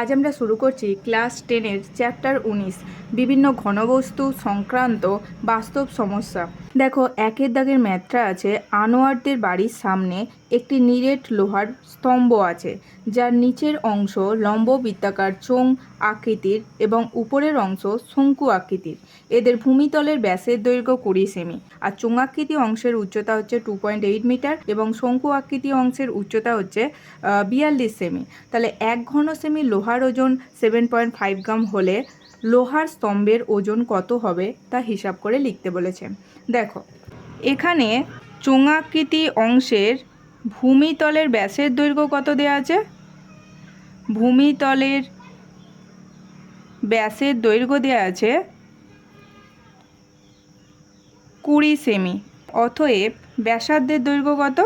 আজ আমরা শুরু করছি ক্লাস টেনের চ্যাপ্টার উনিশ বিভিন্ন ঘনবস্তু সংক্রান্ত বাস্তব সমস্যা। দেখো, একের দাগের ম্যাথটা আছে। আনোয়ারদের বাড়ির সামনে একটি নিরেট লোহার স্তম্ভ আছে, যার নিচের অংশ লম্ব বৃত্তাকার চোং আকৃতির এবং উপরের অংশ শঙ্কু আকৃতির। এদের ভূমিতলের ব্যাসের দৈর্ঘ্য কুড়ি সেমি। আর চোঙাকৃতি অংশের উচ্চতা হচ্ছে টু পয়েন্ট এইট মিটার এবং শঙ্কু আকৃতি অংশের উচ্চতা হচ্ছে বিয়াল্লিশ সেমি। তাহলে এক ঘন সেমি লোহার ওজন সেভেন পয়েন্ট ফাইভ গ্রাম হলে লোহার স্তম্ভের ওজন কত হবে তা হিসাব করে লিখতে বলেছে। দেখো, এখানে চোঙাকৃতি অংশের ভূমিতলের ব্যাসের দৈর্ঘ্য কত দেওয়া আছে? ভূমিতলের ব্যাসের দৈর্ঘ্য দেওয়া আছে কুড়ি সেমি। অতএব ব্যাসার্ধের দৈর্ঘ্য কত?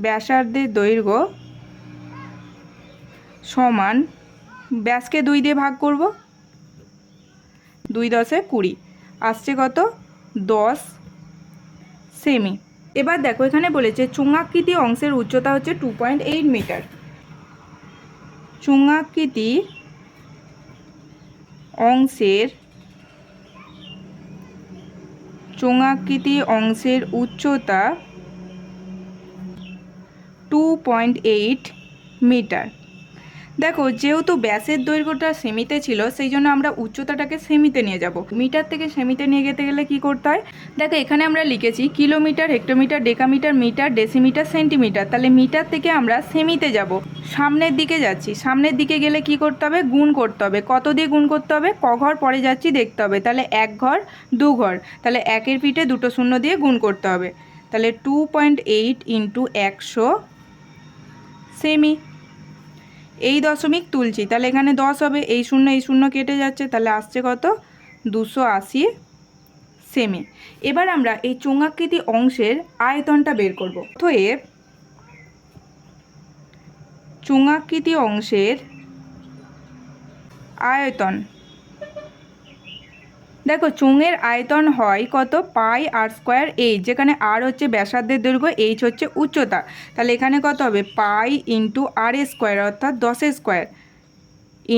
ব্যাসার্ধের দৈর্ঘ্য সমান ব্যাসকে দুই দিয়ে ভাগ করব। দুই দশে কুড়ি। আসছে কত? দশ সেমি। এবার দেখো, এখানে বলেছে চুঙাকৃতি অংশের উচ্চতা হচ্ছে টু পয়েন্ট এইট মিটার চুঙাকৃতি অংশের চোঙাকৃতি অংশের উচ্চতা টু পয়েন্ট এইট মিটার দেখো, যেহেতু ব্যাসের দৈর্ঘ্যটা সেমিতে ছিল, সেই জন্য আমরা উচ্চতাটাকে সেমিতে নিয়ে যাব। মিটার থেকে সেমিতে নিয়ে যেতে গেলে কি করতে হয়? দেখো, এখানে আমরা লিখেছি kilometre, hectometre, decametre, metre, decimetre, centimetre. তাহলে মিটার থেকে আমরা সেমিতে যাব। সামনের দিকে যাচ্ছি। সামনের দিকে গেলে কি করতে হবে? গুণ করতে হবে। কত দিয়ে গুণ করতে হবে? ক ঘর, পরে যাচ্ছি, দেখতে হবে। তাহলে এক ঘর, দু ঘর। তাহলে একের পিঠে দুটো শূন্য দিয়ে গুণ করতে হবে। তাহলে টু পয়েন্ট এইট ইন্টু একশো সেমি। এই দশমিক তুলছি, তাহলে এখানে দশ হবে, এই শূন্য এই শূন্য কেটে যাচ্ছে, তাহলে আসছে কত? দুশো আশি সেমি। এবার আমরা এই চোঙাকৃতি অংশের আয়তনটা বের করব। অতএব চোঙাকৃতি অংশের আয়তন দেখো, চোঙের আয়তন হয় কত? পাই আর স্কোয়ার এইচ, যেখানে আর হচ্ছে ব্যাসার্ধের দৈর্ঘ্য, এইচ হচ্ছে উচ্চতা। তাহলে এখানে কত হবে? পাই ইন্টু আর স্কোয়ার, অর্থাৎ দশের স্কোয়ার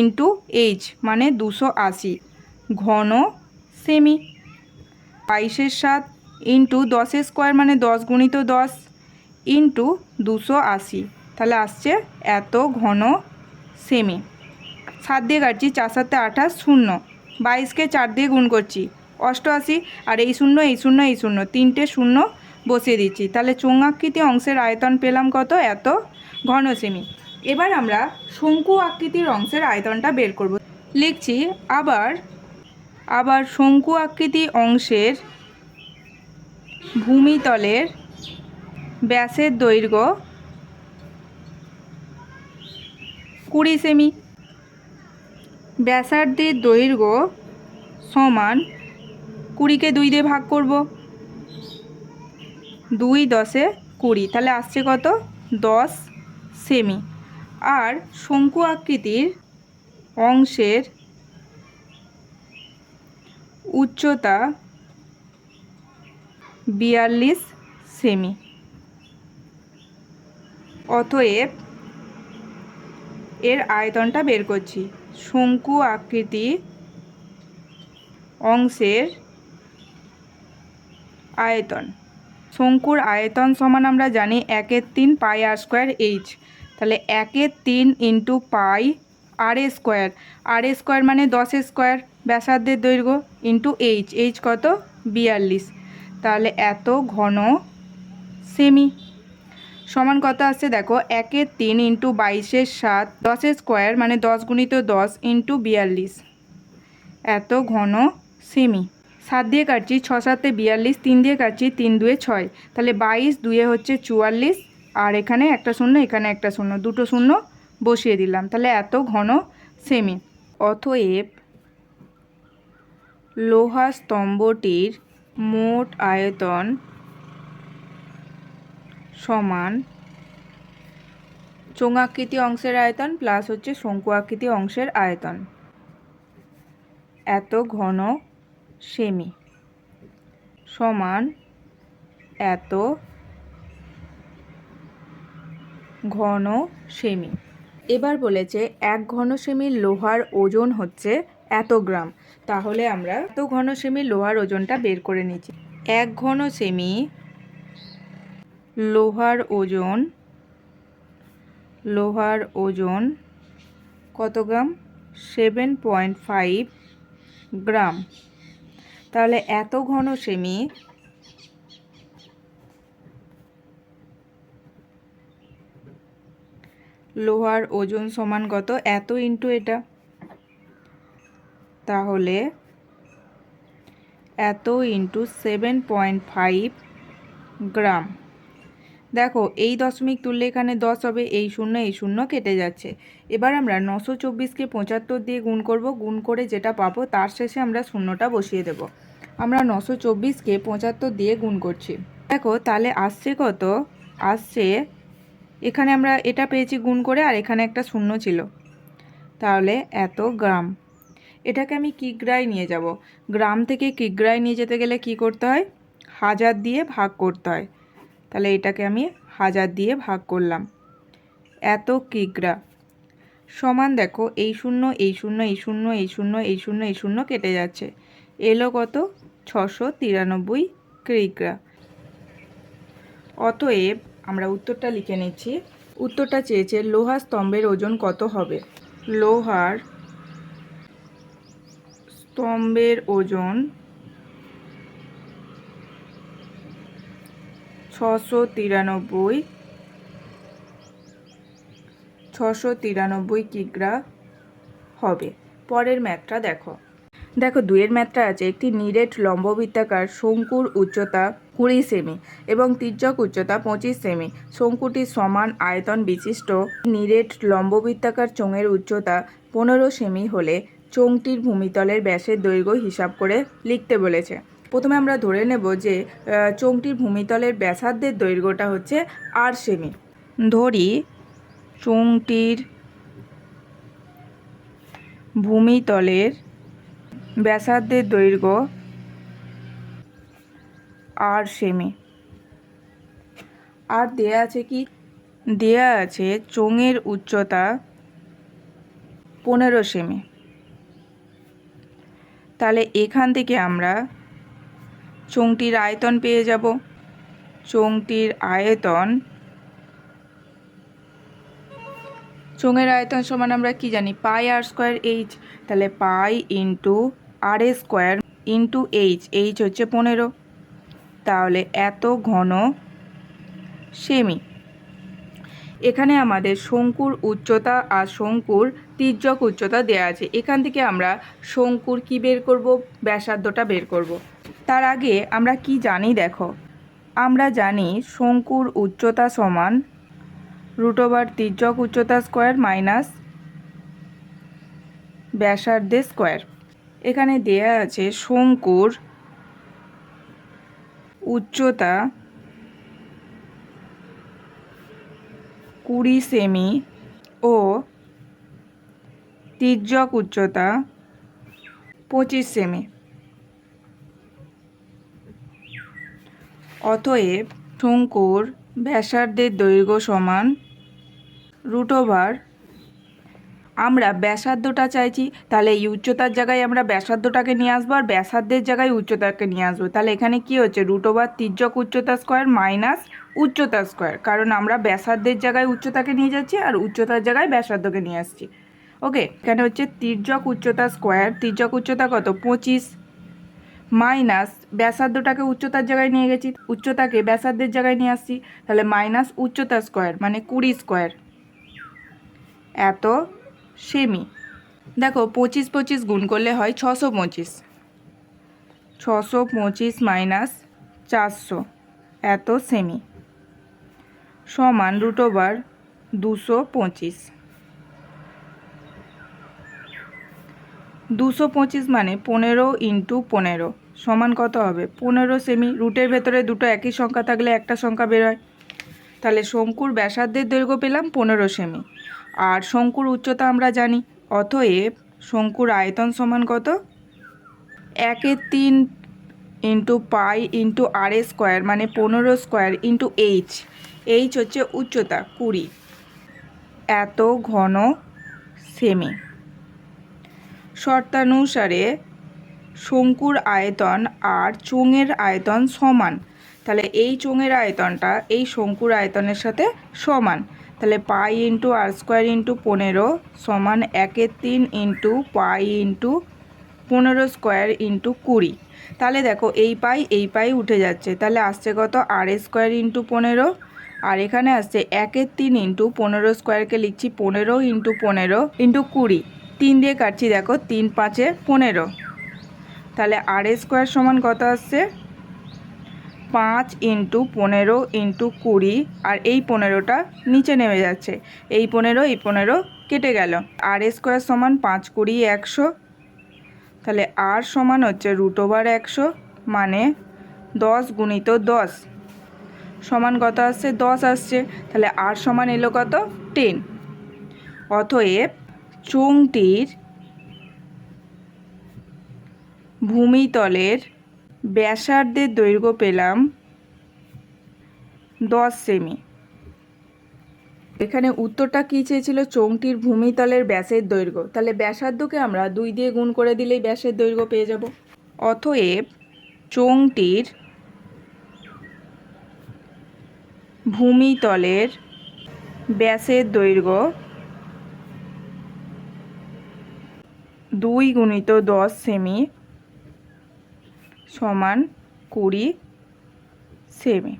ইন্টু এইচ মানে দুশো আশি ঘন সেমি। বাইশের সাত ইন্টু দশের স্কোয়ার মানে দশ গুণিত দশ ইন্টু দুশো আশি। তাহলে আসছে এত ঘন সেমি। সাত দিয়ে কাটছি, চার সাতে আঠাশ, শূন্য। বাইশকে চার দিয়ে গুণ করছি। অষ্টআশি, আর এই শূন্য এই শূন্য এই শূন্য, তিনটে শূন্য বসিয়ে দিচ্ছি। তাহলে চোঙাকৃতি অংশের আয়তন পেলাম কত? এত ঘন সেমি এবার আমরা শঙ্কু আকৃতির অংশের আয়তনটা বের করব। লিখছি, আবার আবার শঙ্কু আকৃতি অংশের ভূমিতলের ব্যাসের দৈর্ঘ্য কুড়ি সেমি। ব্যাসার্ধের দৈর্ঘ্য সমান কুড়িকে দুই দিয়ে ভাগ করব। দুই দশে কুড়ি, তাহলে আসছে কত? দশ সেমি। আর শঙ্কু আকৃতির অংশের উচ্চতা বিয়াল্লিশ সেমি। অতএব এর আয়তনটা বের করছি। শঙ্কু আকৃতি অংশের আয়তন। শঙ্কুর আয়তন সমান আমরা জানি একের তিন পাই আর স্কোয়ার এইচ। তাহলে একের তিন ইন্টু পাই আর এ স্কোয়ার। আর এ স্কোয়ার মানে দশ স্কোয়ার, ব্যাসার্ধের দৈর্ঘ্য ইন্টু এইচ। এইচ কত? বিয়াল্লিশ। তাহলে এত ঘন সেমি সমান কত আসছে দেখো একের তিন ইন্টু বাইশের সাত, দশের স্কোয়ার মানে দশ গুণিত দশ ইন্টু বিয়াল্লিশ। এত ঘন সেমি সাত দিয়ে কাটছি, ছ সাতে বিয়াল্লিশ, তিন দিয়ে কাটছি, তিন দুয়ে ছয়। তাহলে বাইশ দুয়ে হচ্ছে চুয়াল্লিশ, আর এখানে একটা শূন্য, এখানে একটা শূন্য, দুটো শূন্য বসিয়ে দিলাম। তাহলে এত ঘন সেমি অতএব লোহা স্তম্ভটির মোট আয়তন সমান চোঙাকৃতি অংশের আয়তন প্লাস হচ্ছে শঙ্কু আকৃতি অংশের আয়তন। এত ঘন সেমি সমান এত ঘন সেমি। এবার বলেছে এক ঘন সেমির লোহার ওজন হচ্ছে এত গ্রাম। তাহলে আমরা এত ঘন সেমির লোহার ওজনটা বের করে নিচ্ছি। এক ঘন সেমি লোহার ওজন লোহার ওজন কত gram? Seven point five gram. তাহলে এত ঘন সেমি লোহার ওজন সমান কত? এত ইন্টু এটা। তাহলে এত into seven point five gram. দেখো, এই দশমিক তুললে এখানে দশ হবে, এই শূন্য এই শূন্য কেটে যাচ্ছে। এবার আমরা নশো চব্বিশকে পঁচাত্তর দিয়ে গুণ করব, গুণ করে যেটা পাবো তার শেষে আমরা শূন্যটা বসিয়ে দেব। আমরা নশো চব্বিশকে পঁচাত্তর দিয়ে গুণ করছি। দেখো, তাহলে আসছে কত? আসছে, এখানে আমরা এটা পেয়েছি গুণ করে আর এখানে একটা শূন্য ছিল। তাহলে এত গ্রাম। এটাকে আমি কিগ্রায় নিয়ে যাব। গ্রাম থেকে কিগ্রায় নিয়ে যেতে গেলে কি করতে হয়? হাজার দিয়ে ভাগ করতে হয়। তাহলে এটাকে আমি হাজার দিয়ে ভাগ করলাম। এত কিগ্রা সমান দেখো, এই শূন্য এই শূন্য এই শূন্য এই শূন্য এই শূন্য এই শূন্য কেটে যাচ্ছে। এলো কত? ছশো তিরানব্বই কিগ্রা অতএব আমরা উত্তরটা লিখে নিচ্ছি। উত্তরটা চেয়েছে, লোহার স্তম্ভের ওজন কত হবে? লোহার স্তম্ভের ওজন ছশো তিরানব্বই ছশো তিরানব্বই কিগ্রা হবে। পরের ম্যাথটা দেখো। দেখো দুয়ের ম্যাথটা আছে, একটি নিরেট লম্ববৃত্তাকার শঙ্কুর উচ্চতা কুড়ি সেমি এবং তির্যক উচ্চতা পঁচিশ সেমি। শঙ্কুটির সমান আয়তন বিশিষ্ট। নিরেট লম্ববৃত্তাকার চোঙের উচ্চতা পনেরো সেমি হলে চোঙটির ভূমিতলের ব্যাসের দৈর্ঘ্য হিসাব করে লিখতে বলেছে। প্রথমে আমরা ধরে নেব যে চোঙটির ভূমিতলের ব্যাসার্ধের দৈর্ঘ্যটা হচ্ছে আর সেমি ধরি, চোঙটির ভূমিতলের ব্যাসার্ধের দৈর্ঘ্য আর সেমি আর দেয়া আছে কি? দেয়া আছে চোঙের উচ্চতা পনেরো সেমি তাহলে এখান থেকে আমরা চোঙটির আয়তন পেয়ে যাব। চোঙটির আয়তন চোঙের আয়তন সমান আমরা কি জানি? Pi r square H. তাহলে পাই ইন্টু আর এ স্কোয়ার ইন্টু এইচ। এইচ হচ্ছে পনেরো। তাহলে এত ঘন সেমি। এখানে আমাদের শঙ্কুর উচ্চতা আর শঙ্কুর তির্যক উচ্চতা দেওয়া আছে। এখান থেকে আমরা শঙ্কুর কি বের করব? ব্যাসার্ধটা বের করব। তার আগে আমরা কি জানি দেখো। আমরা জানি শঙ্কুর উচ্চতা সমান রুট ওভার তির্যক উচ্চতা স্কোয়ার মাইনাস ব্যাসার্ধে স্কোয়ার। এখানে দেয়া আছে শঙ্কুর উচ্চতা কুড়ি সেমি ও তির্যক উচ্চতা পঁচিশ সেমি। অতএব শঙ্কুর ব্যাসার্ধের দৈর্ঘ্য সমান রুট ওভার আমরা ব্যাসার্ধটা চাইছি, তাহলে এই উচ্চতার জায়গায় আমরা ব্যাসার্ধটাকে নিয়ে আসব আর ব্যাসার্ধের জায়গায় উচ্চতাকে নিয়ে আসব। তাহলে এখানে কি হচ্ছে? রুট ওভার তির্যক উচ্চতা স্কোয়ার মাইনাস উচ্চতা স্কোয়ার কারণ আমরা ব্যাসার্ধের জায়গায় উচ্চতাকে নিয়ে যাচ্ছি আর উচ্চতার জায়গায় ব্যাসার্ধকে নিয়ে আসছি। ওকে এখানে হচ্ছে তির্যক উচ্চতা স্কোয়ার তির্যক উচ্চতা কত? পঁচিশ। মাইনাস ব্যাসার্ধটাকে উচ্চতার জায়গায় নিয়ে গেছি, উচ্চতাকে ব্যাসার্ধের জায়গায় নিয়ে আসছি, তাহলে মাইনাস উচ্চতা স্কোয়ার মানে কুড়ি স্কোয়ার। এত সেমি। দেখো, পঁচিশ পঁচিশ গুণ করলে হয় ছশো পঁচিশ। ছশো পঁচিশ মাইনাস চারশো। এত সেমি। সমান রুট ওভার দুশো পঁচিশ। দুশো পঁচিশ মানে পনেরো ইন্টু পনেরো সমান কত হবে? পনেরো সেমি রুটের ভেতরে দুটো একই সংখ্যা থাকলে একটা সংখ্যা বেরোয় তাহলে শঙ্কুর ব্যাসার্ধের দৈর্ঘ্য পেলাম পনেরো সেমি আর শঙ্কুর উচ্চতা আমরা জানি, অতএব শঙ্কুর আয়তন সমান কত? একের তিন into pi into r square মানে পনেরো স্কোয়ার ইন্টু এইচ। এইচ হচ্ছে উচ্চতা কুড়ি। এত ঘন সেমি শর্তানুসারে শঙ্কুর আয়তন আর চোঙের আয়তন সমান। তাহলে এই চোঙের আয়তনটা এই শঙ্কুর আয়তনের সাথে সমান। তাহলে pi into r square into পনেরো সমান একের তিন ইন্টু পাই ইন্টু পনেরো স্কোয়ার ইন্টু কুড়ি। তাহলে দেখো এই পাই এই পাই উঠে যাচ্ছে। তাহলে আসছে কত? আর স্কোয়ার ইন্টু পনেরো। আর এখানে আসছে একের তিন ইন্টু পনেরো স্কোয়ারকে লিখছি পনেরো ইন্টু পনেরো ইন্টু কুড়ি। তিন দিয়ে কাটছি, দেখো, তিন পাঁচে পনেরো। তাহলে আর স্কোয়ার সমান কত আসছে? পাঁচ ইন্টু পনেরো ইন্টু কুড়ি, আর এই পনেরোটা নিচে নেমে যাচ্ছে। এই পনেরো এই পনেরো কেটে গেল। আর স্কোয়ার সমান পাঁচ, কুড়ি, একশো। তাহলে আর সমান হচ্ছে রুট ওভার একশো মানে দশ গুণিত দশ। সমান কত আসছে? দশ আসছে। তাহলে আর সমান এলো কত? টেন। অতএব চোঙটির ভূমিতলের ব্যাসার্ধের দৈর্ঘ্য পেলাম দশ সেমি। এখানে উত্তরটা কী চেয়েছিল? চোঙটির ভূমিতলের ব্যাসের দৈর্ঘ্য। তাহলে ব্যাসার্ধকে আমরা দুই দিয়ে গুণ করে দিলেই ব্যাসের দৈর্ঘ্য পেয়ে যাব। অতএব চোঙটির ভূমিতলের ব্যাসের দৈর্ঘ্য দুই গুণিত দশ সেমি সমান কুড়ি সেমি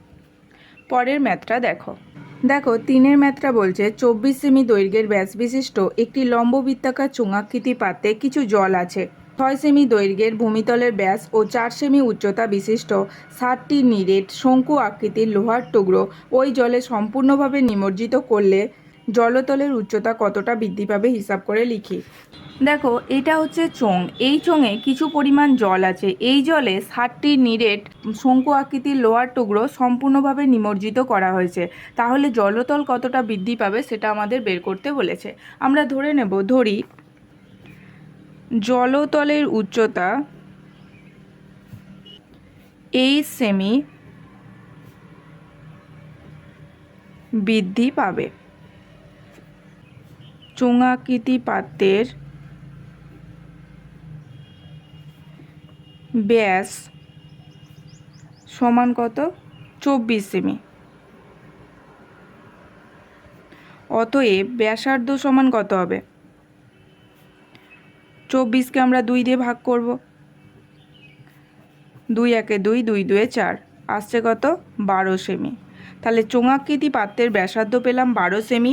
পরের ম্যাথটা দেখো। দেখো, তিনের ম্যাথটা বলছে, চব্বিশ সেমি দৈর্ঘ্যের ব্যাস বিশিষ্ট একটি লম্ব বৃত্তাকার চুঙাকৃতি পাত্রে কিছু জল আছে। ছয় সেমি দৈর্ঘ্যের ভূমিতলের ব্যাস ও চার সেমি উচ্চতা বিশিষ্ট ষাটটি নিরেট শঙ্কু আকৃতির লোহার টুকরো, ওই জলে সম্পূর্ণভাবে নিমজ্জিত করলে জলতলের উচ্চতা কতটা বৃদ্ধি পাবে হিসাব করে লিখি। দেখো, এটা হচ্ছে চোঙ। এই চোঙে কিছু পরিমাণ জল আছে। এই জলে ষাটটি নিরেট শঙ্কু আকৃতির লোহার টুকরো সম্পূর্ণভাবে নিমজ্জিত করা হয়েছে। তাহলে জলতল কতটা বৃদ্ধি পাবে সেটা আমাদের বের করতে বলেছে। আমরা ধরে নেব, ধরি, জলতলের উচ্চতা এই সেমি বৃদ্ধি পাবে। চোঙাকৃতি পাত্রের ব্যাস সমান কত? চব্বিশ সেমি। অতএব ব্যাসার্ধ সমান কত হবে? চব্বিশকে আমরা দুই দিয়ে ভাগ করব। দুই একে দুই দুই দুয়ে চার। আসছে কত? বারো সেমি। তাহলে চোঙাকৃতি পাত্রের ব্যাসার্ধ পেলাম বারো সেমি।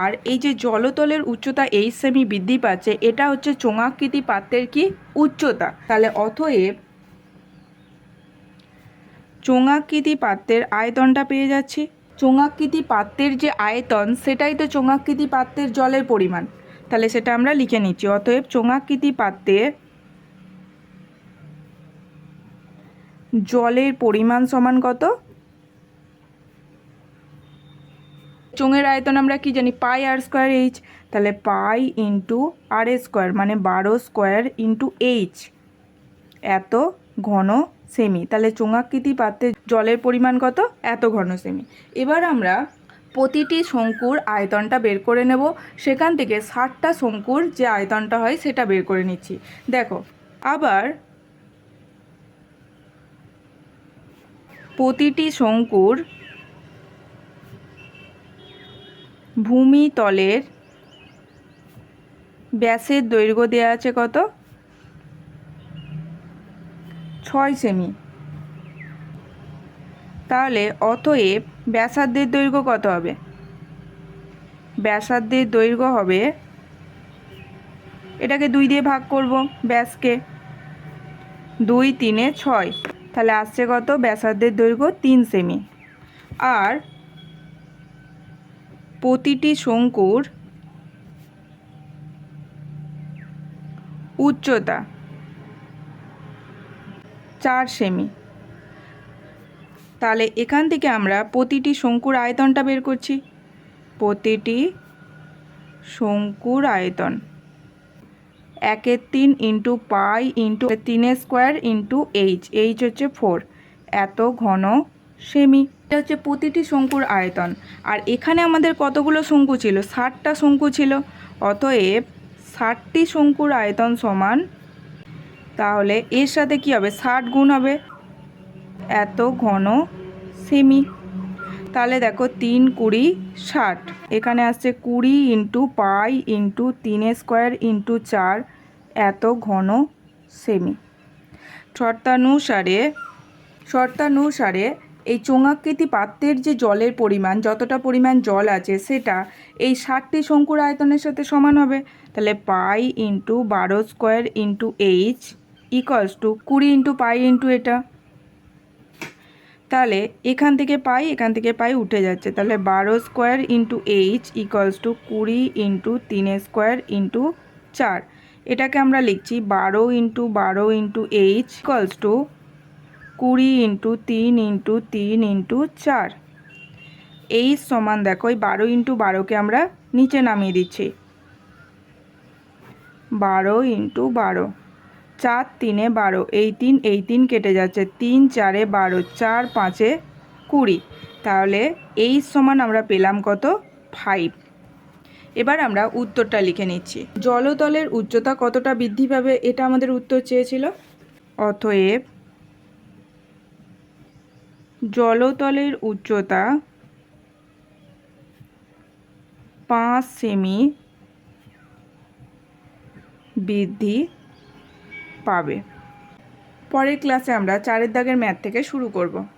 আর এই যে জলতলের উচ্চতা এই সেমি বৃদ্ধি পাচ্ছে, এটা হচ্ছে চোঙাকৃতি পাত্রের কি উচ্চতা। তাহলে অতএব চোঙাকৃতি পাত্রের আয়তনটা পেয়ে যাচ্ছি। চোঙাকৃতি পাত্রের যে আয়তন, সেটাই তো চোঙাকৃতি পাত্রের জলের পরিমাণ। তাহলে সেটা আমরা লিখে নিচ্ছি। অতএব চোঙাকৃতি পাত্রের জলের পরিমাণ সমান কত? চোঙের আয়তন আমরা কি জানি? Pi r square H. তাহলে পাই ইন্টু আর স্কোয়ার মানে বারো স্কোয়ার ইন্টু এইচ। এত ঘন সেমি। তাহলে চোঙাকৃতি পাত্রে জলের পরিমাণ কত? এত ঘন সেমি। এবার আমরা প্রতিটি শঙ্কুর আয়তনটা বের করে নেব। সেখান থেকে ষাটটা শঙ্কুর যে আয়তনটা হয় সেটা বের করে নিচ্ছি। দেখো, আবার প্রতিটি শঙ্কুর ভূমিতলের ব্যাসের দৈর্ঘ্য দেওয়া আছে কত? ছয় সেমি। তাহলে অতএব ব্যাসার্ধের দৈর্ঘ্য কত হবে? ব্যাসার্ধের দৈর্ঘ্য হবে, এটাকে দুই দিয়ে ভাগ করব ব্যাসকে। দুই তিনে ছয়, তাহলে আসছে কত? ব্যাসার্ধের দৈর্ঘ্য তিন সেমি। আর প্রতিটি শঙ্কুর উচ্চতা চার সেমি। তাহলে এখান থেকে আমরা প্রতিটি শঙ্কুর আয়তনটা বের করছি। প্রতিটি শঙ্কুর আয়তন একের তিন ইন্টু পাই ইন্টু তিনের স্কোয়ার ইন্টু এইচ। এইচ হচ্ছে ফোর। এত ঘন সেমি। এটা হচ্ছে প্রতিটি শঙ্কুর আয়তন। আর এখানে আমাদের কতগুলো শঙ্কু ছিল? ষাটটা শঙ্কু ছিল। অতএব ষাটটি শঙ্কুর আয়তন সমান, তাহলে এর সাথে কি হবে? ষাট গুণ হবে এত ঘন সেমি। তাহলে দেখো, তিন কুড়ি ষাট। এখানে আসছে কুড়ি ইন্টু পাই ইন্টু তিন স্কোয়ার ইন্টু চার, এত ঘন সেমি। শর্তানুসারে শর্তানুসারে এই চোঙাকৃতি পাত্রের যে জলের পরিমাণ, যতটা পরিমাণ জল আছে সেটা এই ষাটটি শঙ্কুর আয়তনের সাথে সমান হবে। তাহলে পাই ইন্টু বারো square into H equals to কুড়ি ইন্টু পাই ইন্টু এটা। তাহলে এখান থেকে পাই, এখান থেকে পাই উঠে যাচ্ছে। তাহলে বারো square into H equals to কুড়ি ইন্টু তিন স্কোয়ার ইন্টু চার। এটাকে আমরা লিখছি বারো ইন্টু বারো ইন্টু এইচ ইকলস টু কুড়ি ইন্টু তিন ইন্টু তিন ইন্টু চার। এই সমান দেখো, এই বারো ইন্টু বারোকে আমরা নিচে নামিয়ে দিচ্ছি। বারো ইন্টু বারো, চার তিনে বারো, এই তিন এই তিন কেটে যাচ্ছে, তিন চারে বারো, চার পাঁচে কুড়ি। তাহলে এই সমান আমরা পেলাম কত? ফাইভ। এবার আমরা উত্তরটা লিখে নিচ্ছি। জলতলের উচ্চতা কতটা বৃদ্ধি পাবে? এটা আমাদের উত্তর চেয়েছিল। অতএব জলতলের উচ্চতা পাঁচ সেমি বৃদ্ধি পাবে। পরের ক্লাসে আমরা চারের দাগের ম্যাথ থেকে শুরু করব।